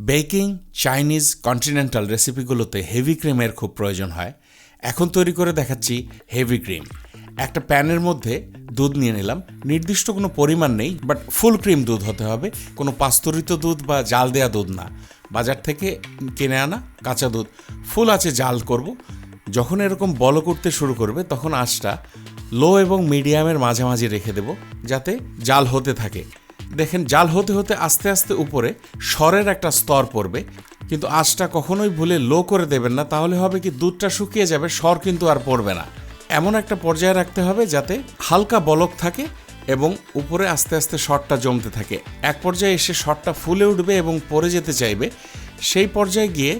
Baking Chinese continental রেসিপিগুলোতে heavy ক্রিমের খুব প্রয়োজন হয়। এখন তৈরি করে দেখাচ্ছি হেভি ক্রিম। একটা প্যানের মধ্যে দুধ নিয়ে নিলাম। নির্দিষ্ট কোনো পরিমাণ নেই, বাট ফুল ক্রিম দুধ হতে হবে। কোনো পাস্তরিত দুধ বা জাল দেয়া দুধ না। বাজার থেকে কিনে আনা কাঁচা দুধ। ফুল আছে, জাল করব। যখন এরকম বল করতে শুরু করবে, তখন আঁচটা লো এবং মিডিয়ামের মাঝামাঝি রেখে দেব, যাতে জাল হতে থাকে। দেখেন, জাল হতে হতে আস্তে আস্তে উপরে স্বরের একটা স্তর পড়বে, কিন্তু আঁচটা কখনোই ভুলে লো করে দেবেন না, তাহলে হবে কি দুধটা শুকিয়ে যাবে, স্বর কিন্তু আর পড়বে না। এমন একটা পর্যায়ে রাখতে হবে যাতে হালকা বলক থাকে এবং উপরে আস্তে আস্তে শটটা জমতে থাকে। এক পর্যায়ে এসে শটটা ফুলে উঠবে এবং পড়ে যেতে চাইবে, সেই পর্যায়ে গিয়ে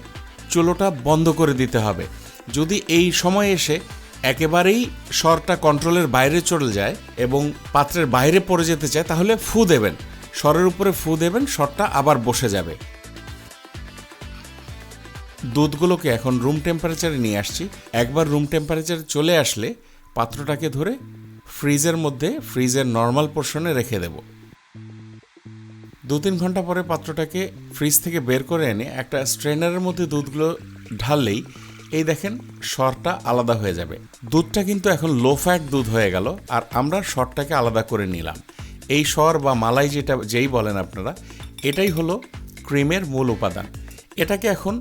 চুলোটা বন্ধ করে দিতে হবে। যদি এই সময় এসে একেবারেই স্বরটা কন্ট্রোলের বাইরে চলে যায় এবং পাত্রের বাইরে পড়ে যেতে চায়, তাহলে ফু দেবেন। স্বরের উপরে ফু দেবেন স্বরটা আবার বসে যাবে। দুধগুলোকে এখন রুম টেম্পারেচারে নিয়ে আসছি। একবার রুম টেম্পারেচারে চলে আসলে পাত্রটাকে ধরে ফ্রিজের মধ্যে ফ্রিজের নর্মাল পোর্শনে রেখে দেব। দু তিন ঘণ্টা পরে পাত্রটাকে ফ্রিজ থেকে বের করে এনে একটা স্ট্রেনারের মধ্যে দুধগুলো ঢাললেই এই দেখেন স্বরটা আলাদা হয়ে যাবে। দুধটা কিন্তু এখন লো ফ্যাট দুধ হয়ে গেল, আর আমরা স্বরটাকে আলাদা করে নিলাম। এই স্বর বা মালাই যেটা, যেই বলেন আপনারা, এটাই হলো ক্রিমের মূল উপাদান। এটাকে এখন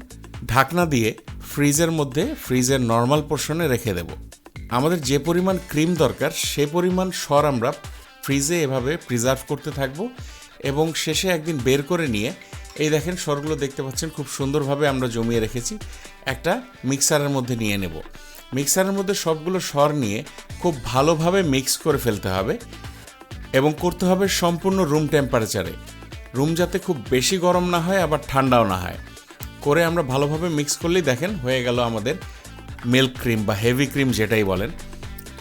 ঢাকনা দিয়ে ফ্রিজের মধ্যে, ফ্রিজের নর্মাল পোর্শনে রেখে দেব। আমাদের যে পরিমাণ ক্রিম দরকার, সে পরিমাণ স্বর আমরা ফ্রিজে এভাবে প্রিজার্ভ করতে থাকব এবং শেষে একদিন বের করে নিয়ে, এই দেখেন স্বরগুলো দেখতে পাচ্ছেন, খুব সুন্দরভাবে আমরা জমিয়ে রেখেছি। একটা মিক্সারের মধ্যে নিয়ে নেব। মিক্সারের মধ্যে সবগুলো স্বর নিয়ে খুব ভালোভাবে মিক্স করে ফেলতে হবে এবং করতে হবে সম্পূর্ণ রুম টেম্পারেচারে রুম যাতে খুব বেশি গরম না হয়, আবার ঠান্ডাও না হয়। করে আমরা ভালোভাবে মিক্স করলেই দেখেন হয়ে গেল আমাদের মিল্ক ক্রিম বা হেভি ক্রিম যেটাই বলেন।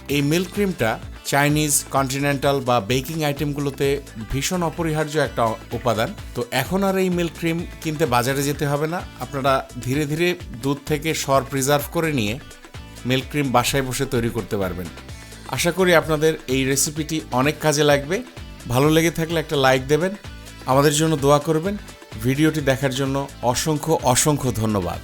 এই মিল্ক ক্রিমটা চাইনিজ কন্টিনেন্টাল বা বেকিং আইটেমগুলোতে ভীষণ অপরিহার্য একটা উপাদান। তো এখন আর এই মিল্ক ক্রিম কিনতে বাজারে যেতে হবে না। আপনারা ধীরে ধীরে দুধ থেকে সর প্রিজার্ভ করে নিয়ে মিল্ক ক্রিম বাসায় বসে তৈরি করতে পারবেন। আশা করি আপনাদের এই রেসিপিটি অনেক কাজে লাগবে। ভালো লেগে থাকলে একটা লাইক দেবেন। আমাদের জন্য দোয়া করবেন। ভিডিওটি দেখার জন্য অসংখ্য অসংখ্য ধন্যবাদ।